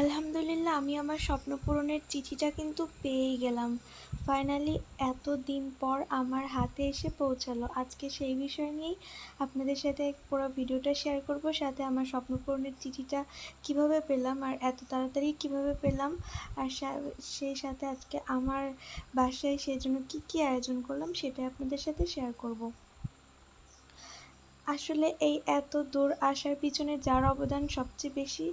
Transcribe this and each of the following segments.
আলহামদুলিল্লাহ, আমি আমার স্বপ্ন পূরণের চিঠিটা কিন্তু পেয়েই গেলাম। ফাইনালি এত দিন পর আমার হাতে এসে পৌঁছালো। আজকে সেই বিষয় নিয়েই আপনাদের সাথে পুরো ভিডিওটা শেয়ার করব, সাথে আমার স্বপ্ন পূরণের চিঠিটা কীভাবে পেলাম আর এত তাড়াতাড়ি কীভাবে পেলাম আর সেই সাথে আজকে আমার বাসায় সেই জন্য কী কী আয়োজন করলাম সেটা আপনাদের সাথে শেয়ার করব। আসলে এই এত দূর আসার পিছনে যার অবদান সবচেয়ে বেশি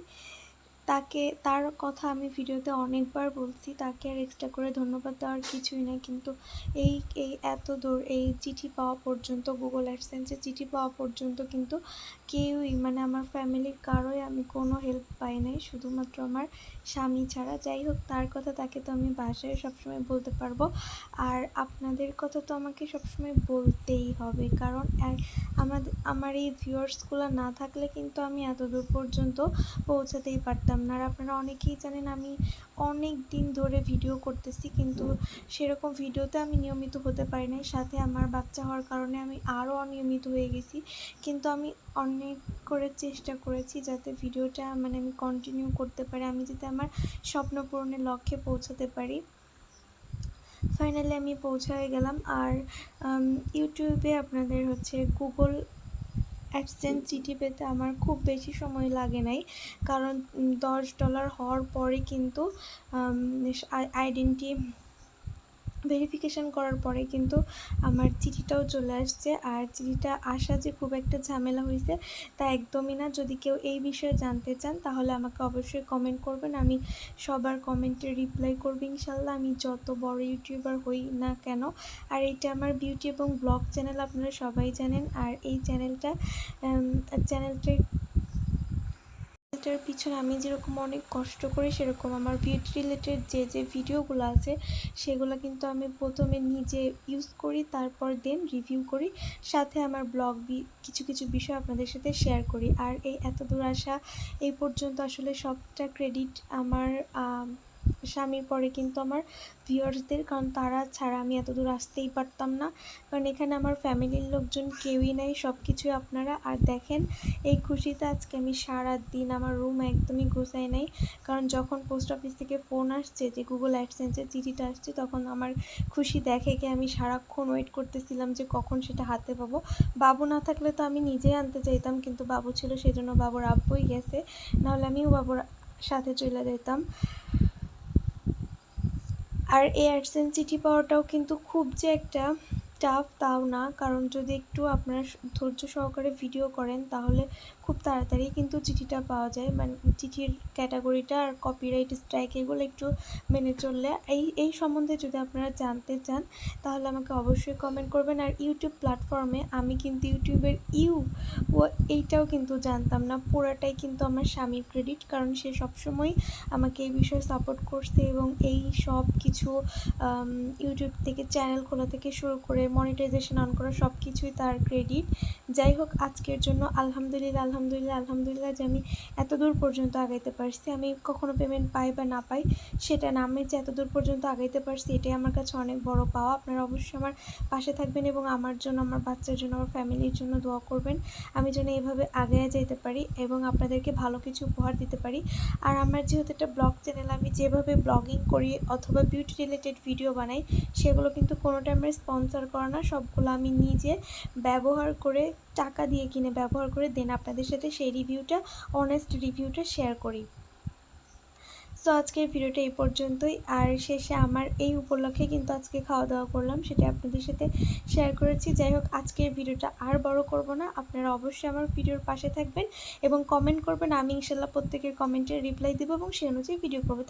তাকে, তার কথা আমি ভিডিওতে অনেকবার বলছি, তাকে আর এক্সট্রা করে ধন্যবাদ দেওয়ার কিছুই নেই। কিন্তু এই এই এত দূর, এই চিঠি পাওয়া পর্যন্ত গুগল অ্যাডসেন্সে চিঠি পাওয়া পর্যন্ত কিন্তু কেউই মানে আমার ফ্যামিলির কারোই আমি কোনো হেল্প পাই নাই। শুধুমাত্র আমার স্বামী ছাড়া। যাই হোক, তার কথা তাকে তো আমি বাসায় সবসময় বলতে পারব। আর আপনাদের কথা তো আমাকে সবসময় বলতেই হবে। কারণ আমাদের আমার এই ভিউয়ার্সগুলো না থাকলে কিন্তু আমি এত দূর পর্যন্ত পৌঁছাতেই পারতাম আর আপনারা অনেকেই জানেন আমি অনেক দিন ধরে ভিডিও করতেছি, কিন্তু সেরকম ভিডিওতে আমি নিয়মিত হতে পারি নাই। সাথে আমার বাচ্চা হওয়ার কারণে আমি আরও অনিয়মিত হয়ে গেছি। কিন্তু আমি অনেক করে চেষ্টা করেছি যাতে ভিডিওটা মানে আমি কন্টিনিউ করতে পারি, আমি যাতে আমার স্বপ্ন পূরণের লক্ষ্যে পৌঁছাতে পারি। ফাইনালি আমি পৌঁছায় গেলাম। আর ইউটিউবে আপনাদের হচ্ছে গুগল অ্যাডসেন্স চিঠি পেতে আমার খুব বেশি সময় লাগে নাই। কারণ দশ ডলার হওয়ার পরে কিন্তু আইডেন্টি ভেরিফিকেশান করার পরে কিন্তু আমার চিঠিটাও চলে আসছে। আর চিঠিটা আসা যে খুব একটা ঝামেলা হয়েছে তা একদমই না। যদি কেউ এই বিষয়ে জানতে চান তাহলে আমাকে অবশ্যই কমেন্ট করবেন। আমি সবার কমেন্টে রিপ্লাই করব ইনশাল্লাহ। আমি যত বড় ইউটিউবার হই না কেন। আর এটা আমার বিউটি এবং ব্লগ চ্যানেল আপনারা সবাই জানেন। আর এই চ্যানেলটা চ্যানেলটা এটার পিছনে আমি যেরকম অনেক কষ্ট করি সেরকম আমার বিউটি রিলেটেড যে যে ভিডিওগুলো আছে সেগুলো কিন্তু আমি প্রথমে নিজে ইউজ করি তারপর দেন রিভিউ করি। সাথে আমার ব্লগ কিছু কিছু বিষয় আপনাদের সাথে শেয়ার করি। আর এই এত দূর আসা এই পর্যন্ত আসলে সবটা ক্রেডিট আমার আম, স্বামীর পরে কিন্তু আমার ভিউয়ার্সদের কারণ তারা ছাড়া আমি এত দূর আসতেই পারতাম না। কারণ এখানে আমার ফ্যামিলির লোকজন কেউই নাই সব কিছুই আপনারা। আর দেখেন, এই খুশিতে আজকে আমি সারা দিন আমার রুম একদমই গোছাই নাই। কারণ যখন পোস্ট অফিস থেকে ফোন আসছে, যে গুগল অ্যাডসেন্সের চিঠিটা আসছে, তখন আমার খুশি দেখে কি আমি সারাক্ষণ ওয়েট করতেছিলাম যে কখন সেটা হাতে পাবো। বাবু না থাকলে তো আমি নিজেই আনতে চাইতাম, কিন্তু বাবু ছিল সেই জন্য বাবুর আব্বুই গেছে। নাহলে আমিও বাবুর সাথে চলে যেতাম। আর এই অ্যাডসেন্স চিঠি পাওয়াটাও কিন্তু খুব যে একটা টাফ তাও না। কারণ যদি একটু আপনারা ধৈর্য সহকারে ভিডিও করেন, তাহলে খুব তাড়াতাড়ি কিন্তু চিঠিটা পাওয়া যায়। মানে চিঠির ক্যাটাগরিটা আর কপিরাইট স্ট্রাইক এগুলো একটু মেনে চললে, এই এই সম্বন্ধে যদি আপনারা জানতে চান, তাহলে আমাকে অবশ্যই কমেন্ট করবেন। আর ইউটিউব প্ল্যাটফর্মে আমি কিন্তু ইউটিউবের ইউ ও এইটাও কিন্তু জানতাম না। পুরাটাই কিন্তু আমার স্বামীর ক্রেডিট কারণ সে সবসময় আমাকে এই বিষয়ে সাপোর্ট করছে এবং এই সব কিছু ইউটিউব থেকে চ্যানেল খোলা থেকে শুরু করে মনিটাইজেশন অন করা সব কিছুই তার ক্রেডিট যাই হোক, আজকের জন্য আলহামদুলিল্লাহ আলহামদুলিল্লাহ আলহামদুলিল্লাহ যে আমি এত দূর পর্যন্ত আগাইতে পারছি। আমি কখনো পেমেন্ট পাই বা না পাই, সেটা না। আমি যে এত দূর পর্যন্ত আগাইতে পারছি, এটাই আমার কাছে অনেক বড় পাওয়া। আপনারা অবশ্যই আমার পাশে থাকবেন এবং আমার জন্য, আমার বাচ্চার জন্য, আমার ফ্যামিলির জন্য দোয়া করবেন। আমি যেন এইভাবে আগায় যেতে পারি এবং আপনাদেরকে ভালো কিছু উপহার দিতে পারি। আর আমার যেহেতু একটা ব্লগ চ্যানেল আমি যেভাবে ব্লগিং করি অথবা বিউটি রিলেটেড ভিডিও বানাই, সেগুলো কিন্তু কোনোটা আমার স্পন্সর করা না, সবগুলো আমি নিজে ব্যবহার করে টাকা দিয়ে কিনে ব্যবহার করে দেন আপনাদের সাথে সেই রিভিউটা অনেস্ট রিভিউটা শেয়ার করি। সো আজকের ভিডিওটা এই পর্যন্তই। আর শেষে আমার এই উপলক্ষে কিন্তু আজকে খাওয়া দাওয়া করলাম, সেটা আপনাদের সাথে শেয়ার করেছি। যাই হোক, আজকের ভিডিওটা আর বড় করব না। আপনারা অবশ্যই আমার ভিডিওর পাশে থাকবেন এবং কমেন্ট করবেন। আমি ইনশাল্লাহ প্রত্যেকের কমেন্টের রিপ্লাই দেবো এবং সেই অনুযায়ী ভিডিও করব।